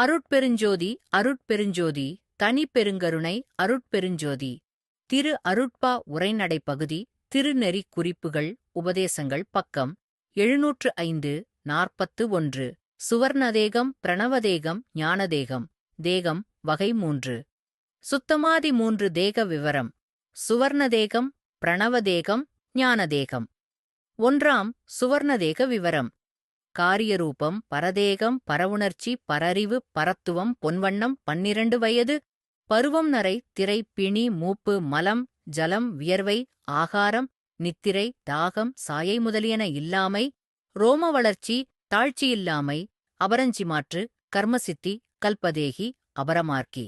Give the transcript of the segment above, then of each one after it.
அருட்பெருஞ்சோதி அருட்பெருஞ்சோதி தனி பெருங்கருணை அருட்பெருஞ்சோதி. திரு அருட்பா உரைநடை பகுதி திருநெறி குறிப்புகள் உபதேசங்கள் பக்கம் எழுநூற்று ஐந்து நாற்பத்து ஒன்று. சுவர்ணதேகம் பிரணவதேகம் ஞானதேகம். தேகம் வகை மூன்று. சுத்தமாதி மூன்று தேக விவரம். சுவர்ணதேகம் பிரணவதேகம் ஞானதேகம். ஒன்றாம் சுவர்ணதேக விவரம். காரியரூபம் பரதேகம் பரவுணர்ச்சி பரறிவு பரத்துவம் பொன்வண்ணம் பன்னிரண்டு வயது பருவம் நரை திரை பிணி மூப்பு மலம் ஜலம் வியர்வை ஆகாரம் நித்திரை தாகம் சாயை முதலியன இல்லாமை ரோம வளர்ச்சி தாழ்ச்சியில்லாமை அபரஞ்சி மாற்று கர்மசித்தி கல்பதேகி அபரமார்க்கி.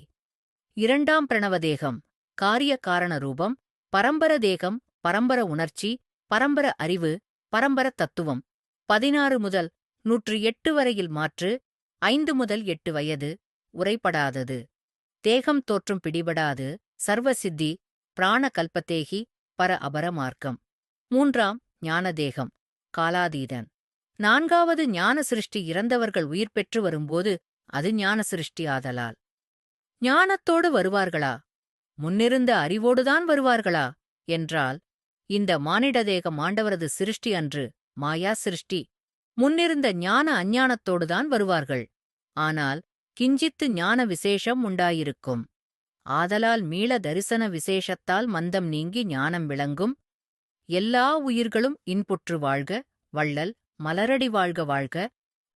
இரண்டாம் பிரணவதேகம் காரிய காரண ரூபம் பரம்பர தேகம் பரம்பர உணர்ச்சி பரம்பர அறிவு பரம்பர தத்துவம். பதினாறு முதல் நூற்று எட்டு வரையில் மாற்று ஐந்து முதல் எட்டு வயது உரைப்படாதது தேகம் தோற்றும் பிடிபடாது சர்வசித்தி பிராண கல்பத்தேகி பர அபரமார்க்கம் மூன்றாம் ஞானதேகம் காலாதீதன். நான்காவது ஞான சிருஷ்டி இறந்தவர்கள் உயிர் பெற்று வரும்போது அது ஞான சிருஷ்டி ஆதலால். ஞானத்தோடு வருவார்களா? முன்னிருந்த அறிவோடுதான் வருவார்களா? என்றால் இந்த மானிடதேகம் ஆண்டவரது சிருஷ்டி அன்று மாயா சிருஷ்டி முன்னிருந்த ஞான அஞ்ஞானத்தோடுதான் வருவார்கள். ஆனால் கிஞ்சித்து ஞான விசேஷம் உண்டாயிருக்கும். ஆதலால் மீள தரிசன விசேஷத்தால் மந்தம் நீங்கி ஞானம் விளங்கும். எல்லா உயிர்களும் இன்புற்று வாழ்க வள்ளல் மலரடி வாழ்க வாழ்க.